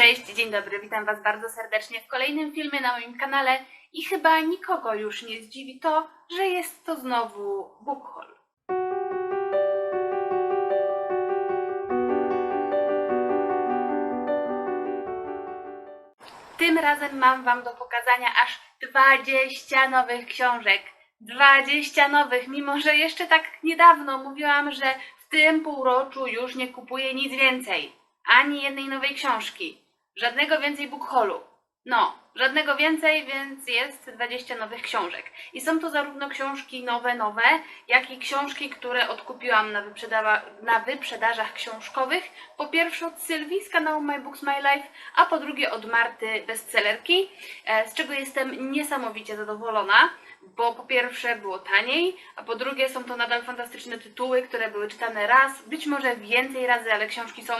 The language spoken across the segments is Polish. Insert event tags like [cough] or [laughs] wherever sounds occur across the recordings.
Cześć, dzień dobry, witam Was bardzo serdecznie w kolejnym filmie na moim kanale i chyba nikogo już nie zdziwi to, że jest to znowu book haul. Tym razem mam Wam do pokazania aż 20 nowych książek. 20 nowych, mimo że jeszcze tak niedawno mówiłam, że w tym półroczu już nie kupuję nic więcej. Ani jednej nowej książki. Żadnego więcej book haulu. No, żadnego więcej, więc jest 20 nowych książek. I są to zarówno książki nowe, nowe, jak i książki, które odkupiłam na, wyprzedawa- na wyprzedażach książkowych. Po pierwsze od Sylwii z kanału My Books My Life, a po drugie od Marty bestsellerki, e, z czego jestem niesamowicie zadowolona, bo po pierwsze było taniej, a po drugie są to nadal fantastyczne tytuły, które były czytane raz, być może więcej razy, ale książki są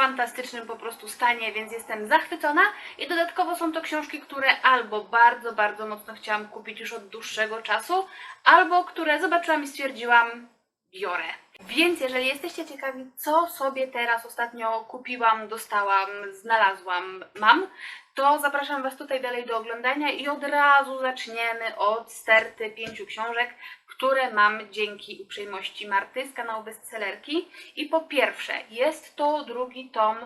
fantastycznym po prostu stanie, więc jestem zachwycona. I dodatkowo są to książki, które albo bardzo, bardzo mocno chciałam kupić już od dłuższego czasu, albo które zobaczyłam i stwierdziłam, biorę. Więc jeżeli jesteście ciekawi, co sobie teraz ostatnio kupiłam, dostałam, znalazłam, mam, to zapraszam Was tutaj dalej do oglądania i od razu zaczniemy od sterty pięciu książek, które mam dzięki uprzejmości Marty z kanału Bestsellerki. I po pierwsze, jest to drugi tom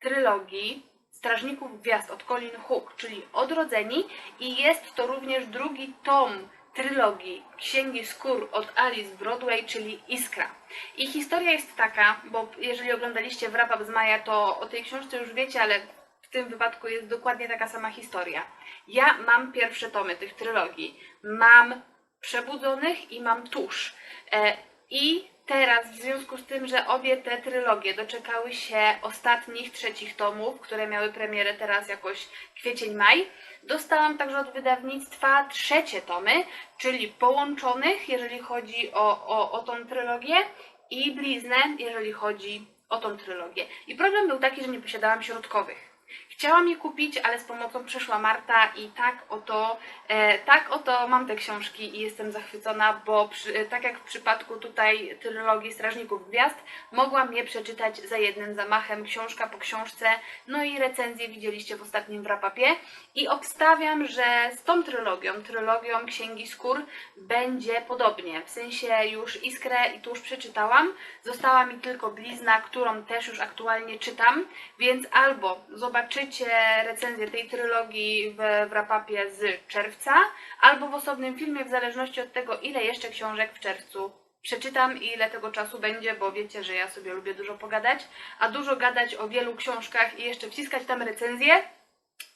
trylogii Strażników Gwiazd od Colin Hook, czyli Odrodzeni i jest to również drugi tom trylogii Księgi Skór od Alice Broadway, czyli Iskra. I historia jest taka, bo jeżeli oglądaliście Wrap Up z Maja, to o tej książce już wiecie, ale w tym wypadku jest dokładnie taka sama historia. Ja mam pierwsze tomy tych trylogii. Mam Przebudzonych i mam Tusz. E, I teraz, w związku z tym, że obie te trylogie doczekały się ostatnich trzecich tomów, które miały premierę teraz jakoś kwiecień-maj, dostałam także od wydawnictwa trzecie tomy, czyli połączonych, jeżeli chodzi o, o, o tą trylogię, i bliznę, jeżeli chodzi o tą trylogię. I problem był taki, że nie posiadałam środkowych. Chciałam je kupić, ale z pomocą przyszła Marta i tak oto, e, tak oto mam te książki i jestem zachwycona, bo przy, e, tak jak w przypadku tutaj trylogii Strażników Gwiazd, mogłam je przeczytać za jednym zamachem, książka po książce, no i recenzję widzieliście w ostatnim wrapapie. I obstawiam, że z tą trylogią, trylogią Księgi Skór będzie podobnie, w sensie już Iskrę i tuż przeczytałam, została mi tylko Blizna, którą też już aktualnie czytam, więc albo zobaczycie recenzję tej trylogii w, w rapapie z czerwca, albo w osobnym filmie, w zależności od tego, ile jeszcze książek w czerwcu przeczytam i ile tego czasu będzie, bo wiecie, że ja sobie lubię dużo pogadać, a dużo gadać o wielu książkach i jeszcze wciskać tam recenzję,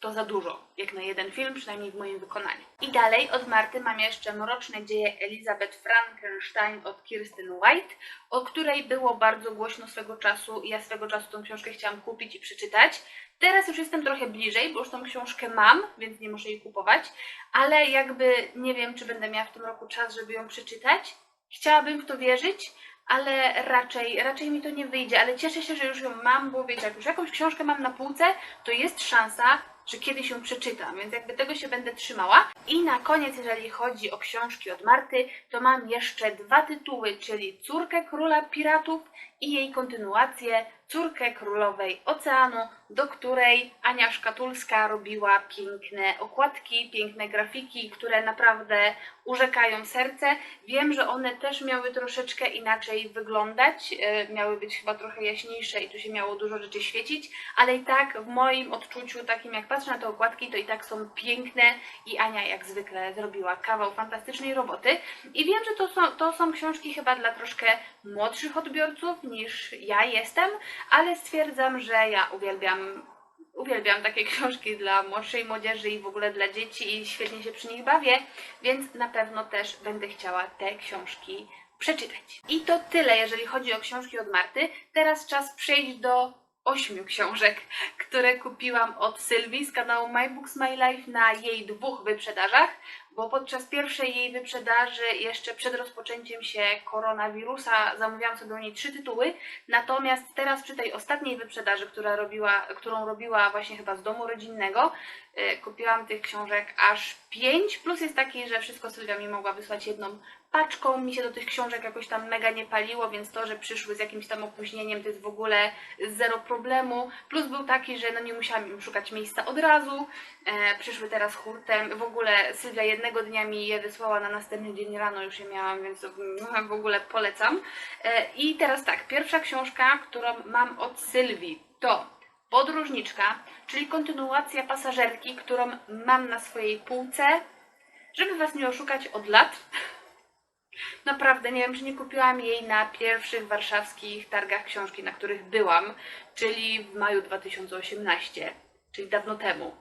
to za dużo, jak na jeden film, przynajmniej w moim wykonaniu. I dalej od Marty mam jeszcze Mroczne dzieje Elizabeth Frankenstein od Kirsten White, o której było bardzo głośno swego czasu i ja swego czasu tą książkę chciałam kupić i przeczytać. Teraz już jestem trochę bliżej, bo już tą książkę mam, więc nie muszę jej kupować, ale jakby nie wiem, czy będę miała w tym roku czas, żeby ją przeczytać. Chciałabym w to wierzyć, ale raczej, raczej mi to nie wyjdzie, ale cieszę się, że już ją mam, bo wiecie, jak już jakąś książkę mam na półce, to jest szansa, że kiedyś ją przeczytam, więc jakby tego się będę trzymała. I na koniec, jeżeli chodzi o książki od Marty, to mam jeszcze dwa tytuły, czyli Córkę Króla Piratów i jej kontynuację Córkę Królowej Oceanu, do której Ania Szkatulska robiła piękne okładki, piękne grafiki, które naprawdę urzekają serce. Wiem, że one też miały troszeczkę inaczej wyglądać, e, miały być chyba trochę jaśniejsze i tu się miało dużo rzeczy świecić, ale i tak w moim odczuciu, takim jak patrzę na te okładki, to i tak są piękne i Ania jak zwykle zrobiła kawał fantastycznej roboty. I wiem, że to są, to są książki chyba dla troszkę młodszych odbiorców niż ja jestem, ale stwierdzam, że ja uwielbiam uwielbiam takie [laughs] książki dla młodszej młodzieży i w ogóle dla dzieci i świetnie się przy nich bawię, więc na pewno też będę chciała te książki przeczytać. I to tyle, jeżeli chodzi o książki od Marty. Teraz czas przejść do ośmiu książek, które kupiłam od Sylwii z kanału My Books My Life na jej dwóch wyprzedażach, bo podczas pierwszej jej wyprzedaży, jeszcze przed rozpoczęciem się koronawirusa, zamówiłam sobie u niej trzy tytuły, natomiast teraz przy tej ostatniej wyprzedaży, która robiła, którą robiła właśnie chyba z domu rodzinnego, y, kupiłam tych książek aż pięć, plus jest taki, że wszystko Sylwia mi mogła wysłać jedną paczką, mi się do tych książek jakoś tam mega nie paliło, więc to, że przyszły z jakimś tam opóźnieniem, to jest w ogóle zero problemu. Plus był taki, że no nie musiałam im szukać miejsca od razu, e, przyszły teraz hurtem. W ogóle Sylwia jednego dnia mi je wysłała, na następny dzień rano już je miałam, więc mm, w ogóle polecam. E, I teraz tak, pierwsza książka, którą mam od Sylwii, to Podróżniczka, czyli kontynuacja pasażerki, którą mam na swojej półce, żeby Was nie oszukać od lat. Naprawdę nie wiem, czy nie kupiłam jej na pierwszych warszawskich targach książki, na których byłam, czyli w maju 2018, czyli dawno temu.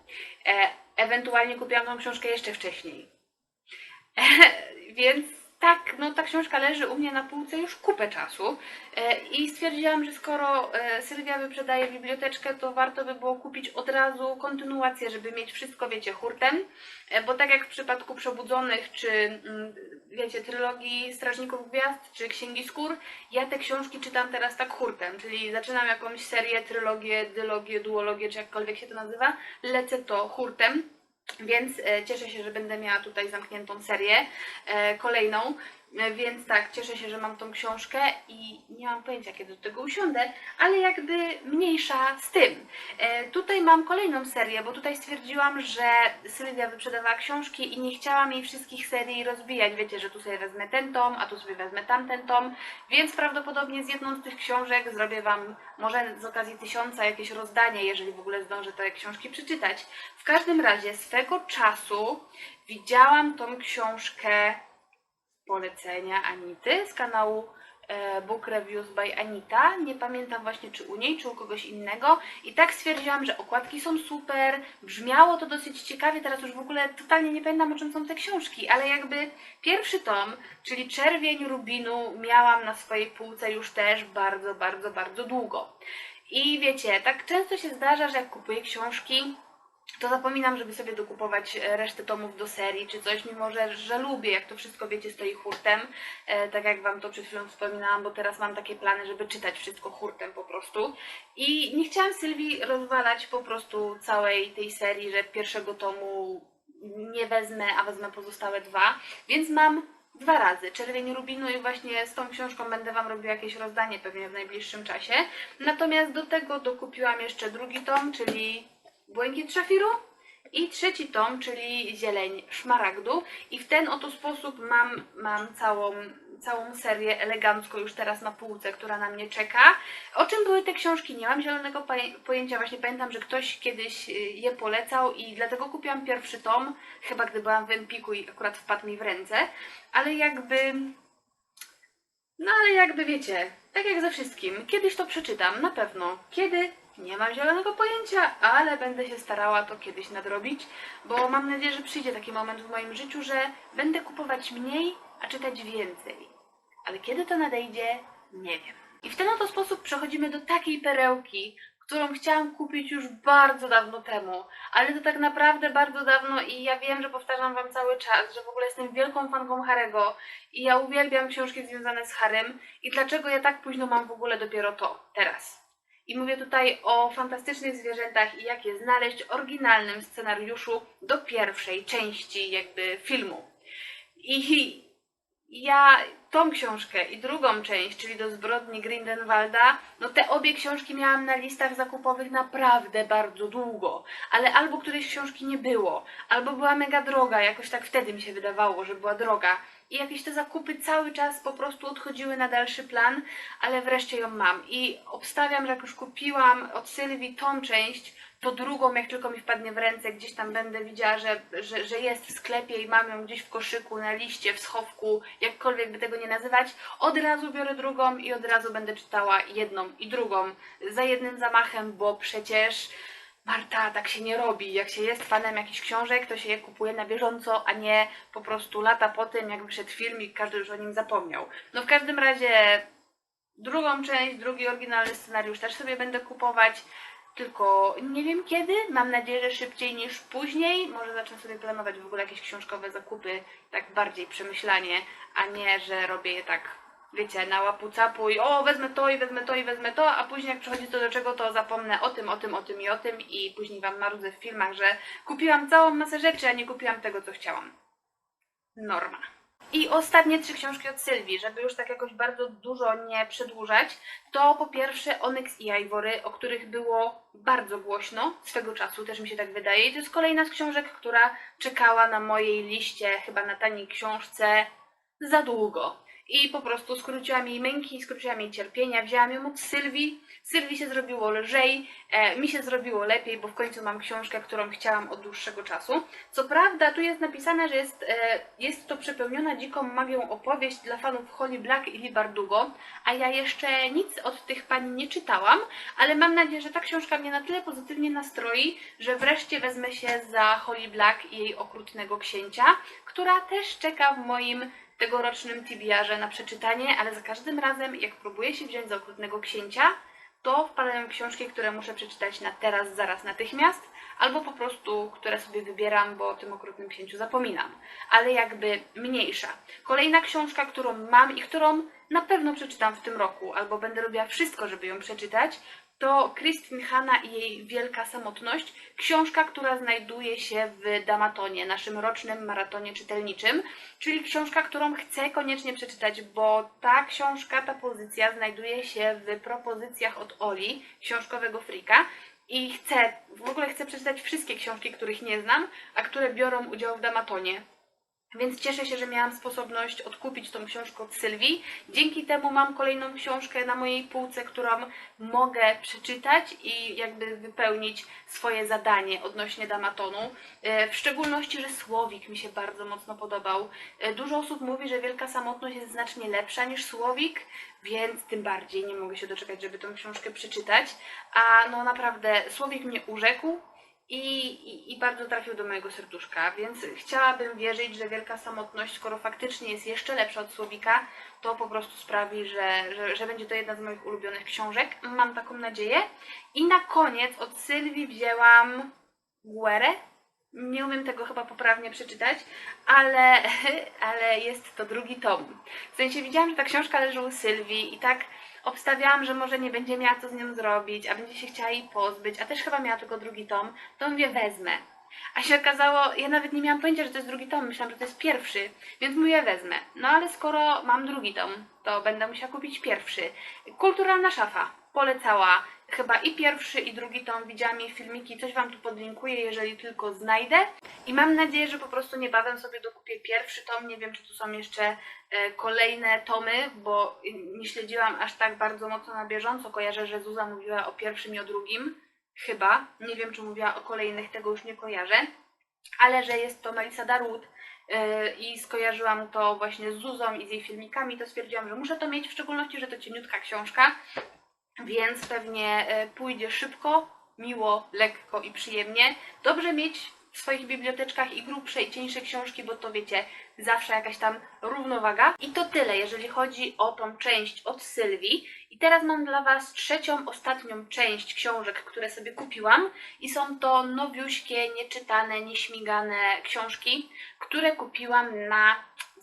E, ewentualnie kupiłam tą książkę jeszcze wcześniej. E, [laughs] więc tak, no ta książka leży u mnie na półce już kupę czasu e, i stwierdziłam, że skoro e, Sylwia wyprzedaje biblioteczkę, to warto by było kupić od razu kontynuację, żeby mieć wszystko, wiecie, hurtem, e, bo tak jak w przypadku Przebudzonych, czy mm, wiecie, trylogii Strażników Gwiazd, czy Księgi Skór, ja te książki czytam teraz tak hurtem, czyli zaczynam jakąś serię, trylogię, dylogię, duologię, czy jakkolwiek się to nazywa, lecę to hurtem. Więc e, cieszę się, że będę miała tutaj zamkniętą serię e, kolejną. E, Więc tak, cieszę się, że mam tą książkę i nie mam pojęcia, kiedy do tego usiądę, ale jakby mniejsza z tym. E, Tutaj mam kolejną serię, bo tutaj stwierdziłam, że Sylwia wyprzedawała książki i nie chciałam jej wszystkich serii rozbijać. Wiecie, że tu sobie wezmę ten tom, a tu sobie wezmę tamten tom, więc prawdopodobnie z jedną z tych książek zrobię Wam może z okazji tysiąca jakieś rozdanie, jeżeli w ogóle zdążę te książki przeczytać. W każdym razie swego czasu widziałam tą książkę polecenia Anity z kanału e, Book Reviews by Anita. Nie pamiętam właśnie czy u niej, czy u kogoś innego. I tak stwierdziłam, że okładki są super, brzmiało to dosyć ciekawie. Teraz już w ogóle totalnie nie pamiętam o czym są te książki, ale jakby pierwszy tom, czyli Czerwień Rubinu, miałam na swojej półce już też bardzo, bardzo, bardzo długo. I wiecie, tak często się zdarza, że jak kupuję książki, to zapominam, żeby sobie dokupować e, resztę tomów do serii czy coś, mimo że, że lubię, jak to wszystko, wiecie, stoi hurtem, e, tak jak Wam to przed chwilą wspominałam, bo teraz mam takie plany, żeby czytać wszystko hurtem po prostu. I nie chciałam Sylwii rozwalać po prostu całej tej serii, że pierwszego tomu nie wezmę, a wezmę pozostałe dwa, więc mam dwa razy. Czerwień Rubinu i właśnie z tą książką będę Wam robiła jakieś rozdanie pewnie w najbliższym czasie. Natomiast do tego dokupiłam jeszcze drugi tom, czyli Błękit Szafiru i trzeci tom, czyli Zieleń Szmaragdu. I w ten oto sposób mam, mam całą, całą serię elegancko już teraz na półce, która na mnie czeka. O czym były te książki? Nie mam zielonego pojęcia. Właśnie pamiętam, że ktoś kiedyś y, je polecał i dlatego kupiłam pierwszy tom, chyba gdy byłam w Empiku i akurat wpadł mi w ręce. Ale jakby... No ale jakby wiecie, tak jak ze wszystkim, kiedyś to przeczytam, na pewno. Kiedy? Nie mam zielonego pojęcia, ale będę się starała to kiedyś nadrobić, bo mam nadzieję, że przyjdzie taki moment w moim życiu, że będę kupować mniej, a czytać więcej. Ale kiedy to nadejdzie, nie wiem. I w ten oto sposób przechodzimy do takiej perełki, którą chciałam kupić już bardzo dawno temu, ale to tak naprawdę bardzo dawno i ja wiem, że powtarzam Wam cały czas, że w ogóle jestem wielką fanką Harego i ja uwielbiam książki związane z Harem i dlaczego ja tak późno mam w ogóle dopiero to, teraz. I mówię tutaj o fantastycznych zwierzętach i jak je znaleźć w oryginalnym scenariuszu do pierwszej części jakby filmu. I ja tą książkę i drugą część, czyli do zbrodni Grindelwalda, no te obie książki miałam na listach zakupowych naprawdę bardzo długo, ale albo którejś książki nie było, albo była mega droga, jakoś tak wtedy mi się wydawało, że była droga. I jakieś te zakupy cały czas po prostu odchodziły na dalszy plan, ale wreszcie ją mam. I obstawiam, że jak już kupiłam od Sylwii tą część, to drugą, jak tylko mi wpadnie w ręce, gdzieś tam będę widziała, że, że, że jest w sklepie i mam ją gdzieś w koszyku, na liście, w schowku, jakkolwiek by tego nie nazywać, od razu biorę drugą i od razu będę czytała jedną i drugą za jednym zamachem, bo przecież Marta, tak się nie robi. Jak się jest fanem jakichś książek, to się je kupuje na bieżąco, a nie po prostu lata po tym, jak wyszedł film i każdy już o nim zapomniał. No w każdym razie drugą część, drugi oryginalny scenariusz też sobie będę kupować. tylko nie wiem kiedy. Mam nadzieję, że szybciej niż później. Może zacznę sobie planować w ogóle jakieś książkowe zakupy tak bardziej przemyślanie, a nie, że robię je tak, wiecie, na łapu capu i o, wezmę to i wezmę to i wezmę to, a później jak przychodzi to do czego, to zapomnę o tym, o tym, o tym i o tym i później wam marudzę w filmach, że kupiłam całą masę rzeczy, a nie kupiłam tego, co chciałam. Norma. I ostatnie trzy książki od Sylwii, żeby już tak jakoś bardzo dużo nie przedłużać, to po pierwsze Onyx i Ivory, o których było bardzo głośno swego czasu, też mi się tak wydaje. I to jest kolejna z książek, która czekała na mojej liście, chyba na taniej książce, za długo. I po prostu skróciłam jej męki, skróciłam jej cierpienia, wzięłam ją od Sylwii. Sylwii się zrobiło lżej, e, mi się zrobiło lepiej, bo w końcu mam książkę, którą chciałam od dłuższego czasu. Co prawda, tu jest napisane, że jest, e, jest to przepełniona dziką magią opowieść dla fanów Holly Black i Lee Bardugo, a ja jeszcze nic od tych pani nie czytałam, ale mam nadzieję, że ta książka mnie na tyle pozytywnie nastroi, że wreszcie wezmę się za Holly Black i jej okrutnego księcia, która też czeka w moim tegorocznym TBR-ze na przeczytanie, ale za każdym razem, jak próbuję się wziąć za okrutnego księcia, to wpadają książki, które muszę przeczytać na teraz, zaraz, natychmiast, albo po prostu, które sobie wybieram, bo o tym okrutnym księciu zapominam. Ale jakby mniejsza. Kolejna książka, którą mam i którą na pewno przeczytam w tym roku, albo będę robiła wszystko, żeby ją przeczytać, to Christine Hanna i jej Wielka Samotność. Książka, która znajduje się w Damatonie, naszym rocznym maratonie czytelniczym, czyli książka, którą chcę koniecznie przeczytać, bo ta książka, ta pozycja znajduje się w propozycjach od Oli, książkowego frika. I chcę, w ogóle chcę przeczytać wszystkie książki, których nie znam, a które biorą udział w Damatonie. Więc cieszę się, że miałam sposobność odkupić tą książkę od Sylwii. Dzięki temu mam kolejną książkę na mojej półce, którą mogę przeczytać i jakby wypełnić swoje zadanie odnośnie Damatonu. E, W szczególności, że Słowik mi się bardzo mocno podobał. E, Dużo osób mówi, że Wielka Samotność jest znacznie lepsza niż Słowik, więc tym bardziej nie mogę się doczekać, żeby tą książkę przeczytać. A no naprawdę, Słowik mnie urzekł. I, i, bardzo trafił do mojego serduszka, więc chciałabym wierzyć, że Wielka Samotność, skoro faktycznie jest jeszcze lepsza od Słowika, to po prostu sprawi, że, że, że będzie to jedna z moich ulubionych książek. Mam taką nadzieję. I na koniec od Sylwii wzięłam Guerę. Nie umiem tego chyba poprawnie przeczytać, ale, [laughs] ale jest to drugi tom. W sensie widziałam, że ta książka leży u Sylwii i tak obstawiałam, że może nie będzie miała co z nią zrobić, a będzie się chciała jej pozbyć, a też chyba miała tylko drugi tom, to mówię wezmę. A się okazało, ja nawet nie miałam pojęcia, że to jest drugi tom, myślałam, że to jest pierwszy, więc mówię wezmę. No ale skoro mam drugi tom, to będę musiała kupić pierwszy. Kulturalna szafa polecała chyba i pierwszy, i drugi tom. Widziałam jej filmiki, coś Wam tu podlinkuję, jeżeli tylko znajdę. I mam nadzieję, że po prostu niebawem sobie dokupię pierwszy tom. Nie wiem, czy tu są jeszcze e, kolejne tomy, bo nie śledziłam aż tak bardzo mocno na bieżąco. Kojarzę, że Zuza mówiła o pierwszym i o drugim. Chyba. Nie wiem, czy mówiła o kolejnych, tego już nie kojarzę. Ale że jest to Melissa Darwood yy, i skojarzyłam to właśnie z Zuzą i z jej filmikami, to stwierdziłam, że muszę to mieć, w szczególności, że to cieniutka książka, więc pewnie e, pójdzie szybko, miło, lekko i przyjemnie. Dobrze mieć w swoich biblioteczkach i grubsze i cieńsze książki, bo to wiecie, zawsze jakaś tam równowaga. I to tyle, jeżeli chodzi o tą część od Sylwii. I teraz mam dla Was trzecią, ostatnią część książek, które sobie kupiłam. I są to nowiuśkie, nieczytane, nieśmigane książki, które kupiłam na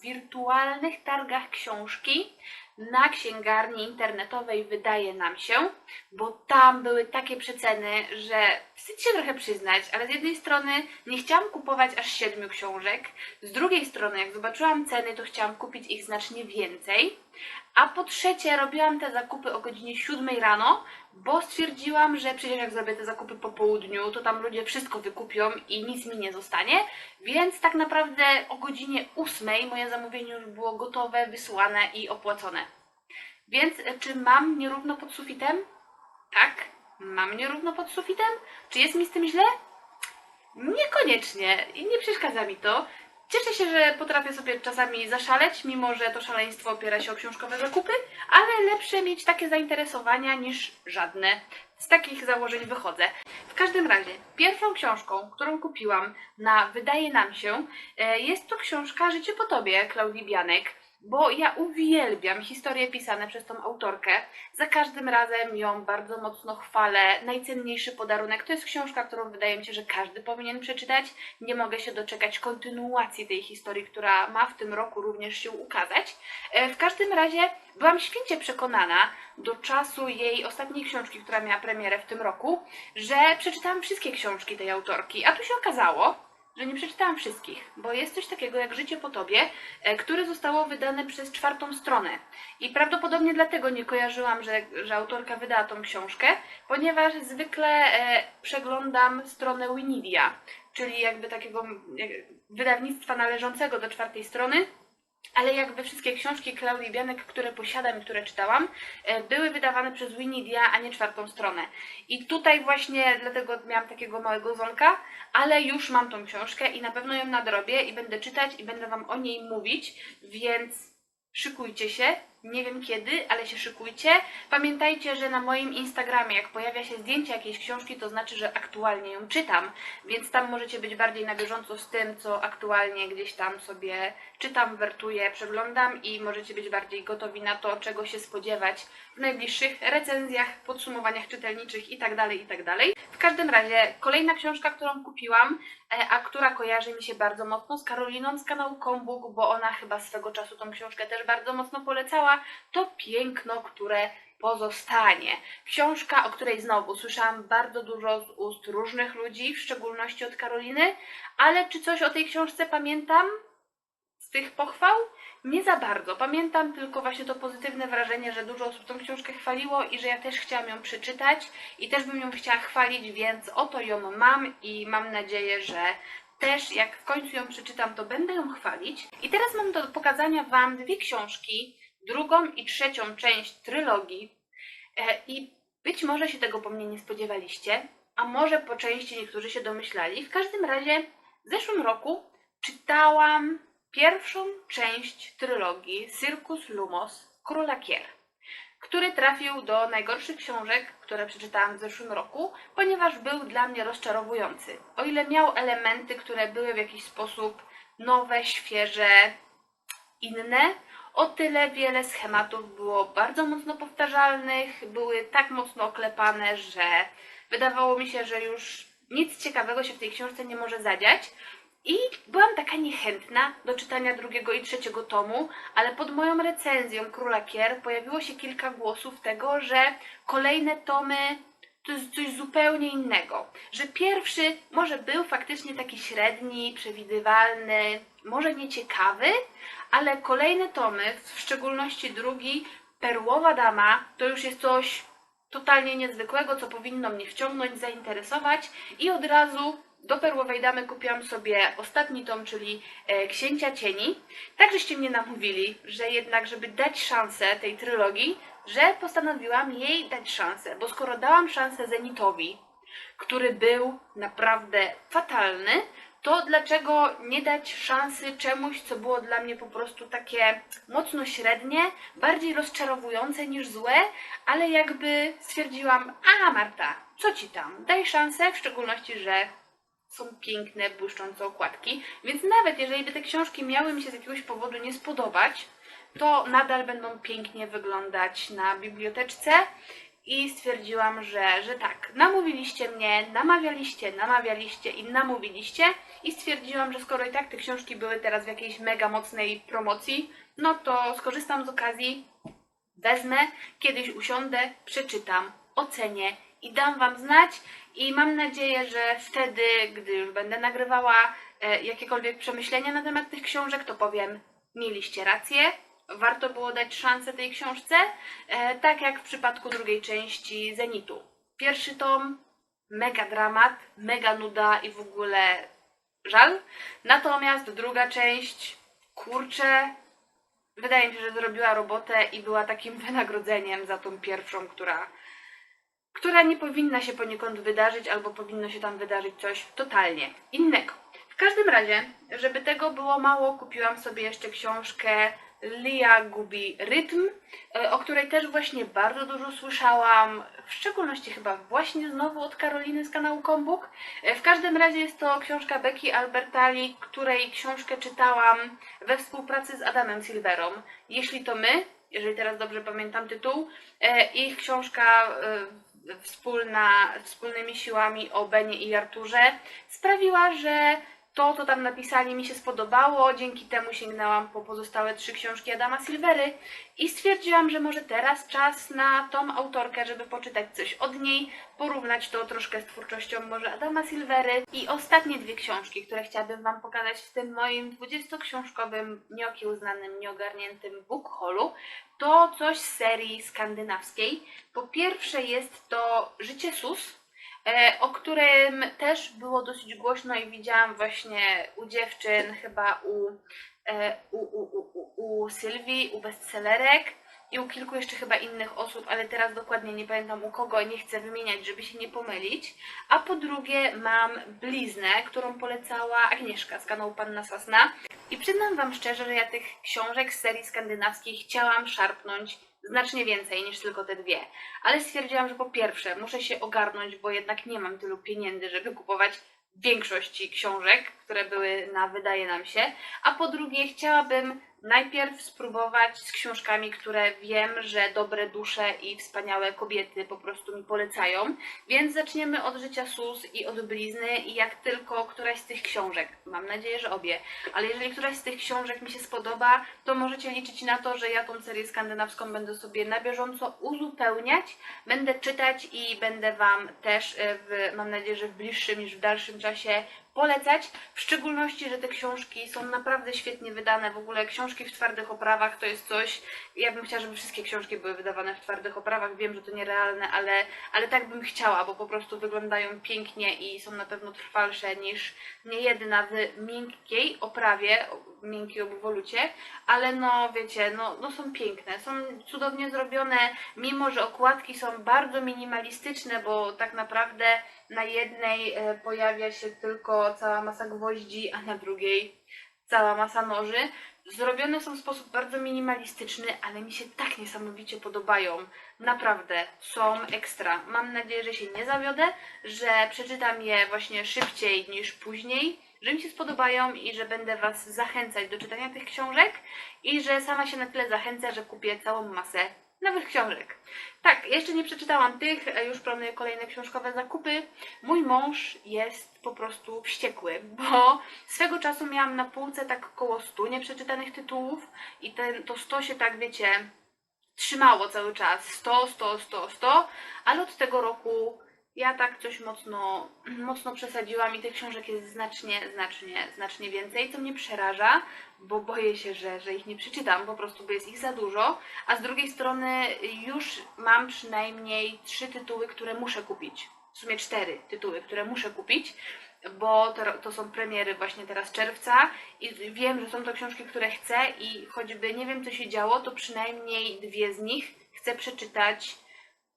wirtualnych targach książki na księgarni internetowej wydaje nam się, bo tam były takie przeceny, że wstyd się trochę przyznać, ale z jednej strony nie chciałam kupować aż siedmiu książek, z drugiej strony jak zobaczyłam ceny, to chciałam kupić ich znacznie więcej, a po trzecie robiłam te zakupy o godzinie 7 rano, bo stwierdziłam, że przecież jak zrobię te zakupy po południu, to tam ludzie wszystko wykupią i nic mi nie zostanie, więc tak naprawdę o godzinie 8 moje zamówienie już było gotowe, wysłane i opłacone. Więc e, czy mam nierówno pod sufitem? Tak, mam nierówno pod sufitem. Czy jest mi z tym źle? Niekoniecznie i nie przeszkadza mi to. Cieszę się, że potrafię sobie czasami zaszaleć, mimo że to szaleństwo opiera się o książkowe zakupy, ale lepsze mieć takie zainteresowania niż żadne. Z takich założeń wychodzę. W każdym razie, pierwszą książką, którą kupiłam na Wydaje nam się, e, jest to książka Życie po tobie, Klaudii Bianek. Bo ja uwielbiam historie pisane przez tą autorkę. Za każdym razem ją bardzo mocno chwalę. Najcenniejszy podarunek to jest książka, którą wydaje mi się, że każdy powinien przeczytać. Nie mogę się doczekać kontynuacji tej historii, która ma w tym roku również się ukazać. E, W każdym razie byłam święcie przekonana do czasu jej ostatniej książki, która miała premierę w tym roku, że przeczytałam wszystkie książki tej autorki, a tu się okazało, że nie przeczytałam wszystkich, bo jest coś takiego jak Życie po tobie, e, które zostało wydane przez czwartą stronę. I prawdopodobnie dlatego nie kojarzyłam, że, że autorka wydała tą książkę, ponieważ zwykle e, przeglądam stronę Winidia, czyli jakby takiego jak, wydawnictwa należącego do czwartej strony. Ale jakby wszystkie książki Klaudii Bianek, które posiadam i które czytałam, e, były wydawane przez Winidia, a nie czwartą stronę. I tutaj właśnie dlatego miałam takiego małego zonka, ale już mam tą książkę i na pewno ją nadrobię i będę czytać i będę Wam o niej mówić, więc szykujcie się. Nie wiem kiedy, ale się szykujcie. Pamiętajcie, że na moim Instagramie, jak pojawia się zdjęcie jakiejś książki, to znaczy, że aktualnie ją czytam, więc tam możecie być bardziej na bieżąco z tym, co aktualnie gdzieś tam sobie czytam, wertuję, przeglądam i możecie być bardziej gotowi na to, czego się spodziewać w najbliższych recenzjach, podsumowaniach czytelniczych itd. itd. W każdym razie kolejna książka, którą kupiłam, e, a która kojarzy mi się bardzo mocno z Karoliną z kanału Kombuk, bo ona chyba swego czasu tą książkę też bardzo mocno polecała, to Piękno, które pozostanie. Książka, o której znowu słyszałam bardzo dużo z ust różnych ludzi, w szczególności od Karoliny, ale czy coś o tej książce pamiętam z tych pochwał? Nie za bardzo. Pamiętam tylko właśnie to pozytywne wrażenie, że dużo osób tą książkę chwaliło i że ja też chciałam ją przeczytać i też bym ją chciała chwalić, więc oto ją mam i mam nadzieję, że też jak w końcu ją przeczytam, to będę ją chwalić. I teraz mam do pokazania Wam dwie książki, drugą i trzecią część trylogii. E, I być może się tego po mnie nie spodziewaliście, a może po części niektórzy się domyślali. W każdym razie w zeszłym roku czytałam pierwszą część trylogii Circus Lumos Króla Kier, który trafił do najgorszych książek, które przeczytałam w zeszłym roku, ponieważ był dla mnie rozczarowujący. O ile miał elementy, które były w jakiś sposób nowe, świeże, inne, o tyle wiele schematów było bardzo mocno powtarzalnych, były tak mocno oklepane, że wydawało mi się, że już nic ciekawego się w tej książce nie może zadziać. I byłam taka niechętna do czytania drugiego i trzeciego tomu, ale pod moją recenzją Króla Kier pojawiło się kilka głosów tego, że kolejne tomy to jest coś zupełnie innego. Że pierwszy może był faktycznie taki średni, przewidywalny, może nieciekawy, ale kolejne tomy, w szczególności drugi, Perłowa Dama, to już jest coś totalnie niezwykłego, co powinno mnie wciągnąć, zainteresować i od razu do Perłowej Damy kupiłam sobie ostatni tom, czyli e, Księcia Cieni. Tak żeście mnie namówili, że jednak, żeby dać szansę tej trylogii, że postanowiłam jej dać szansę, bo skoro dałam szansę Zenitowi, który był naprawdę fatalny, to dlaczego nie dać szansy czemuś, co było dla mnie po prostu takie mocno średnie, bardziej rozczarowujące niż złe, ale jakby stwierdziłam, a Marta, co ci tam, daj szansę, w szczególności, że są piękne, błyszczące okładki, więc nawet jeżeli by te książki miały mi się z jakiegoś powodu nie spodobać, to nadal będą pięknie wyglądać na biblioteczce. I stwierdziłam, że, że tak, namówiliście mnie, namawialiście, namawialiście i namówiliście. I stwierdziłam, że skoro i tak te książki były teraz w jakiejś mega mocnej promocji, no to skorzystam z okazji, wezmę, kiedyś usiądę, przeczytam, ocenię i dam Wam znać. I mam nadzieję, że wtedy, gdy już będę nagrywała e, jakiekolwiek przemyślenia na temat tych książek, to powiem, mieliście rację, warto było dać szansę tej książce, e, tak jak w przypadku drugiej części Zenitu. Pierwszy tom, mega dramat, mega nuda i w ogóle żal, natomiast druga część, kurczę, wydaje mi się, że zrobiła robotę i była takim [laughs] wynagrodzeniem za tą pierwszą, która która nie powinna się poniekąd wydarzyć, albo powinno się tam wydarzyć coś totalnie innego. W każdym razie, żeby tego było mało, kupiłam sobie jeszcze książkę Lia gubi rytm, e, o której też właśnie bardzo dużo słyszałam, w szczególności chyba właśnie znowu od Karoliny z kanału Kombuk. E, W każdym razie jest to książka Becky Albertali, której książkę czytałam we współpracy z Adamem Silverą. Jeśli to my, jeżeli teraz dobrze pamiętam tytuł, e, ich książka wspólna, wspólnymi siłami o Benie i Arturze sprawiła, że to, co tam napisali, mi się spodobało. Dzięki temu sięgnęłam po pozostałe trzy książki Adama Silvery i stwierdziłam, że może teraz czas na tą autorkę, żeby poczytać coś od niej, porównać to troszkę z twórczością może Adama Silvery. I ostatnie dwie książki, które chciałabym Wam pokazać w tym moim 20-książkowym, nieokiełznanym, nieogarniętym book to coś z serii skandynawskiej. Po pierwsze jest to Życie Sus, o którym też było dosyć głośno i widziałam właśnie u dziewczyn, chyba u, e, u, u, u, u, Sylwii, u bestsellerek i u kilku jeszcze chyba innych osób, ale teraz dokładnie nie pamiętam u kogo, nie chcę wymieniać, żeby się nie pomylić. A po drugie mam bliznę, którą polecała Agnieszka z kanału Panna Sosna. I przyznam Wam szczerze, że ja tych książek z serii skandynawskiej chciałam szarpnąć znacznie więcej niż tylko te dwie. Ale stwierdziłam, że po pierwsze muszę się ogarnąć, bo jednak nie mam tylu pieniędzy, żeby kupować większości książek, które były na wydaje nam się. A po drugie chciałabym najpierw spróbować z książkami, które wiem, że dobre dusze i wspaniałe kobiety po prostu mi polecają. Więc zaczniemy od życia Sus i od blizny i jak tylko któraś z tych książek, mam nadzieję, że obie, ale jeżeli któraś z tych książek mi się spodoba, to możecie liczyć na to, że ja tą serię skandynawską będę sobie na bieżąco uzupełniać, będę czytać i będę Wam też, e, w, mam nadzieję, że w bliższym niż w dalszym czasie polecać, w szczególności, że te książki są naprawdę świetnie wydane. W ogóle książki w twardych oprawach to jest coś, ja bym chciała, żeby wszystkie książki były wydawane w twardych oprawach. Wiem, że to nierealne, ale, ale tak bym chciała, bo po prostu wyglądają pięknie i są na pewno trwalsze niż niejedna w miękkiej oprawie, miękkiej obwolucie, ale no wiecie, no, no są piękne, są cudownie zrobione, mimo że okładki są bardzo minimalistyczne, bo tak naprawdę na jednej e, pojawia się tylko cała masa gwoździ, a na drugiej cała masa noży. Zrobione są w sposób bardzo minimalistyczny, ale mi się tak niesamowicie podobają. Naprawdę, są ekstra. Mam nadzieję, że się nie zawiodę, że przeczytam je właśnie szybciej niż później, że mi się spodobają i że będę Was zachęcać do czytania tych książek i że sama się na tyle zachęcę, że kupię całą masę nowych książek. Tak, jeszcze nie przeczytałam tych, e, już planuję kolejne książkowe zakupy. Mój mąż jest po prostu wściekły, bo swego czasu miałam na półce tak około 100 nieprzeczytanych tytułów i ten, to 100 się tak, wiecie, trzymało cały czas. 100, 100, 100, 100, ale od tego roku ja tak coś mocno, mocno przesadziłam i tych książek jest znacznie, znacznie, znacznie więcej, co mnie przeraża, bo boję się, że, że ich nie przeczytam, po prostu, bo jest ich za dużo, a z drugiej strony już mam przynajmniej trzy tytuły, które muszę kupić. W sumie cztery tytuły, które muszę kupić, bo to, to są premiery właśnie teraz czerwca i wiem, że są to książki, które chcę i choćby nie wiem, co się działo, to przynajmniej dwie z nich chcę przeczytać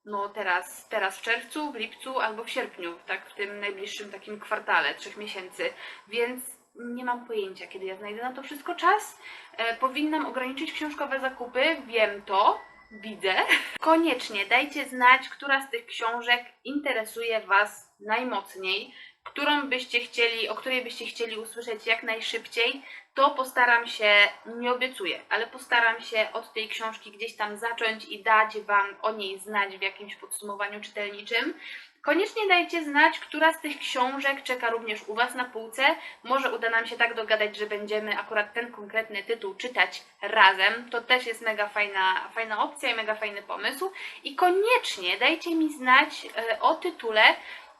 no teraz, teraz w czerwcu, w lipcu albo w sierpniu, tak w tym najbliższym takim kwartale, trzech miesięcy, więc nie mam pojęcia, kiedy ja znajdę na to wszystko czas. E, powinnam ograniczyć książkowe zakupy, wiem to, widzę. [laughs] Koniecznie dajcie znać, która z tych książek interesuje Was najmocniej, którą byście chcieli, o której byście chcieli usłyszeć jak najszybciej, to postaram się, nie obiecuję, ale postaram się od tej książki gdzieś tam zacząć i dać Wam o niej znać w jakimś podsumowaniu czytelniczym. Koniecznie dajcie znać, która z tych książek czeka również u Was na półce. Może uda nam się tak dogadać, że będziemy akurat ten konkretny tytuł czytać razem. To też jest mega fajna, fajna opcja i mega fajny pomysł. I koniecznie dajcie mi znać e, o tytule,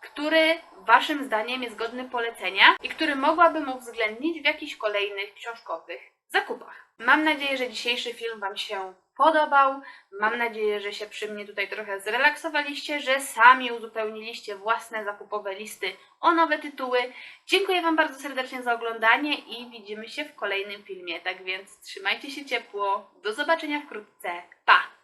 który Waszym zdaniem jest godny polecenia i który mogłabym uwzględnić w jakichś kolejnych książkowych zakupach. Mam nadzieję, że dzisiejszy film Wam się podobał. Mam nadzieję, że się przy mnie tutaj trochę zrelaksowaliście, że sami uzupełniliście własne zakupowe listy o nowe tytuły. Dziękuję Wam bardzo serdecznie za oglądanie i widzimy się w kolejnym filmie. Tak więc trzymajcie się ciepło. Do zobaczenia wkrótce. Pa!